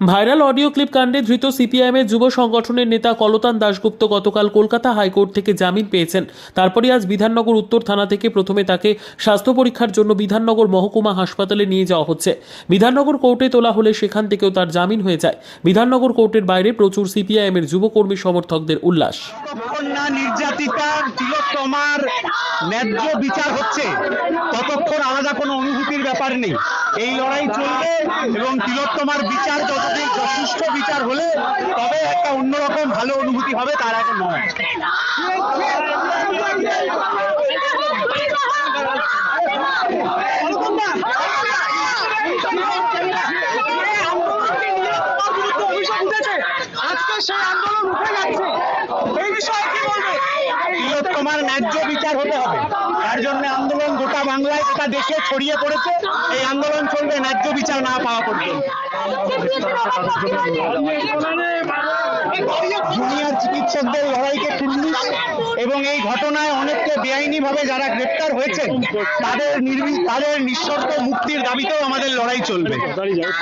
Viral audio clip কাণ্ডে ধৃত সিপিআইএমের যুব সংগঠনের নেতা কলতান দাশগুপ্ত গতকাল কলকাতা হাইকোর্ট থেকে জামিন পেয়েছেন। তারপরে আজ বিধাননগর উত্তর থানা থেকে প্রথমে তাকে স্বাস্থ্য পরীক্ষার জন্য বিধাননগর মহকুমা হাসপাতালে নিয়ে যাওয়া হচ্ছে। বিধাননগর কোর্টে তোলা হলে সেখান থেকেও তার জামিন হয়ে যায়। বিধাননগর কোর্টের বাইরে প্রচুর সিপিআইএমের যুবকর্মী সমর্থকদের উল্লাস। বিচার হচ্ছে। ততক্ষণ আলাদা কোনো অনুভূতির ব্যাপার নেই। এই লড়াই চলবে এবং তিলোত্তমার বিচার যতদিন সুষ্ঠু বিচার হলে তবে একটা অন্যরকম ভালো অনুভূতি হবে, তার আগে নয়। আজকে সেই আন্দোলন উঠে যাচ্ছে এই বিষয়ে কি বলবে? তিলোত্তমার ন্যায্য বিচার হতে হবে। তার জন্য আন্দোলন গোটা বাংলায় গোটা দেশে ছড়িয়ে পড়েছে। এই আন্দোলন চলবে ন্যায্য বিচার না পাওয়া পর্যন্ত। জুনিয়র চিকিৎসকদের লড়াইকে কুর্নিশ এবং এই ঘটনায় অনেককে বেআইনিভাবে যারা গ্রেপ্তার হয়েছেন, তাদের তাদের নিঃশর্ত মুক্তির দাবিতেও আমাদের লড়াই চলবে।